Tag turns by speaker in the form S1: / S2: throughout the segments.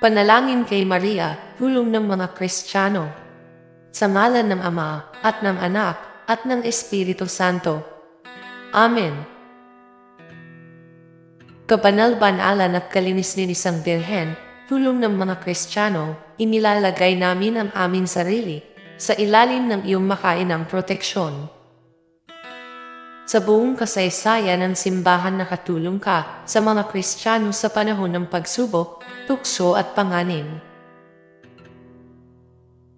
S1: Panalangin kay Maria, hulong ng mga Kristiyano. Sa ngalan ng Ama, at ng Anak, at ng Espiritu Santo. Amen. Kabanal-banalan at kalinis-linisang Birhen, tulong ng mga Kristiyano, inilalagay namin ang aming sarili sa ilalim ng iyong makainang proteksyon. Sa buong kasaysayan ng simbahan nakatulong ka sa mga Kristiyano sa panahon ng pagsubok, tukso at panganin.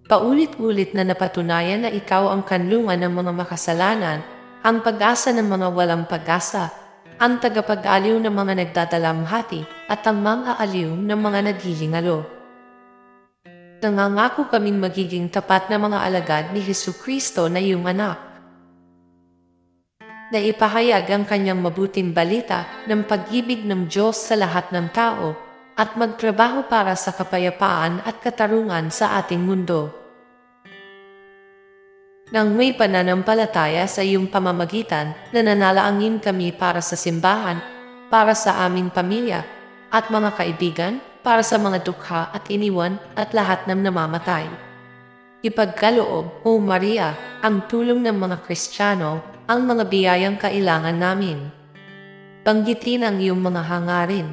S1: Paulit-ulit na napatunayan na ikaw ang kanlungan ng mga makasalanan, ang pag-asa ng mga walang pag-asa, ang tagapag-aliw ng mga nagdadalamhati at ang mga aliw ng mga naghihingalo. Nangangako kaming magiging tapat na mga alagad ni Hesu Kristo na iyong anak na ipahayag ang kanyang mabuting balita ng pag-ibig ng Diyos sa lahat ng tao at magtrabaho para sa kapayapaan at katarungan sa ating mundo. Nang may pananampalataya sa iyong pamamagitan, nananalangin kami para sa simbahan, para sa aming pamilya, at mga kaibigan, para sa mga dukha at iniwan at lahat ng namamatay. Ipagkaloob, O Maria, ang tulong ng mga Kristiyano, ang mga biyayang kailangan namin. Banggitin ang iyong mga hangarin.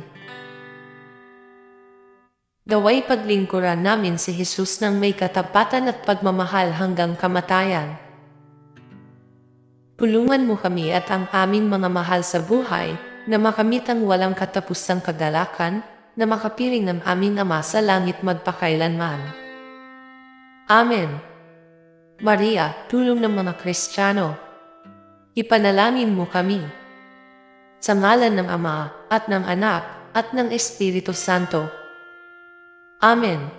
S1: Gaway paglingkuran namin si Jesus ng may katapatan at pagmamahal hanggang kamatayan. Tulungan mo kami at ang aming mga mahal sa buhay na makamit ang walang katapusang kagalakan na makapiling ng aming Ama sa langit magpakailanman. Amen. Maria, tulong ng mga Kristiyano, ipanalangin mo kami. Sa ngalan ng Ama, at ng Anak, at ng Espiritu Santo. Amen.